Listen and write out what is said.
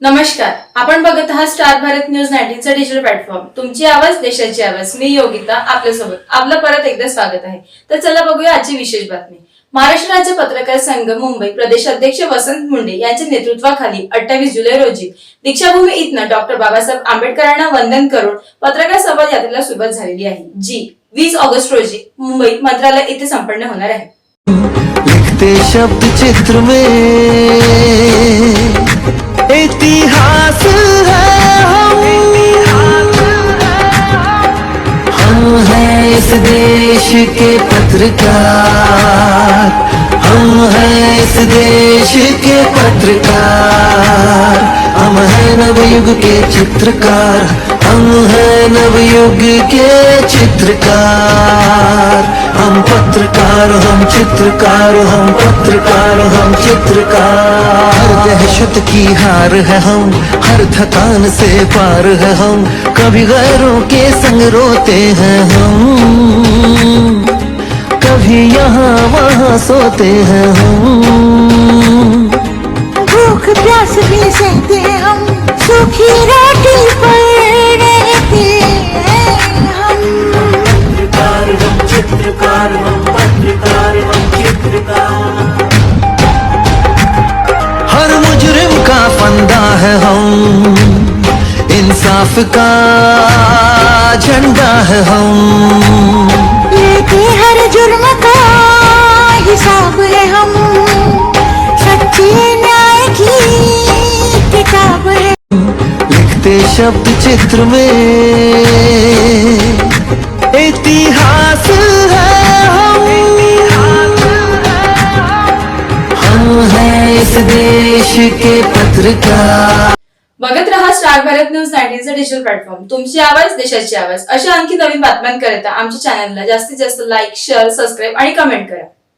नमस्कार. आपण बघत आहात स्टार भारत न्यूज नाईन्टीनचा डिजिटल प्लॅटफॉर्म तुमची आवाज देशाची आवाज. मी योगिता आपल्यासोबत. आपलं परत एकदा स्वागत आहे. तर चला बघूया आजची विशेष बातमी. महाराष्ट्र राज्य पत्रकार संघ मुंबई प्रदेशाध्यक्ष वसंत मुंडे यांच्या नेतृत्वाखाली अठ्ठावीस जुलै रोजी दीक्षाभूमी इथनं डॉक्टर बाबासाहेब आंबेडकरांना वंदन करून पत्रकार संवाद यात्रेला सुरुवात झालेली आहे जी वीस ऑगस्ट रोजी मुंबई मंत्रालय येथे संपन्न होणार आहे. इस देश के पत्रकार। हम हैं इस देश के पत्रकार। हम हैं नवयुग के चित्रकार। हम हैं नवयुग के चित्रकार। हम पत्रकार, हम चित्रकार, हम पत्रकार, हम चित्रकार। दहशत की हार है हम, हर थकान से पार है हम। कभी गैरों के संग रोते हैं हम। कभी यहाँ वहाँ सोते हैं हम। भूख प्यास भी सहते हम सूखी रोटी पर रहते हैं हम पत्रकार हम चित्रकार हम पत्रकार हम चित्रकार। हर मुजरिम का फंदा है हम इंसाफ का झंडा है हम। लिखते शब्द चित्र में। इतिहास है हम। हम हैं इस देश के पत्रकार। बघत रहा स्टार भारत न्यूज नाईन्टीनचा डिजिटल प्लॅटफॉर्म तुमची आवाज देशाची आवाज. अशा आणखी नवीन बातम्यांकरिता आमच्या चॅनलला जास्तीत जास्त लाईक शेअर सबस्क्राईब आणि कमेंट करा.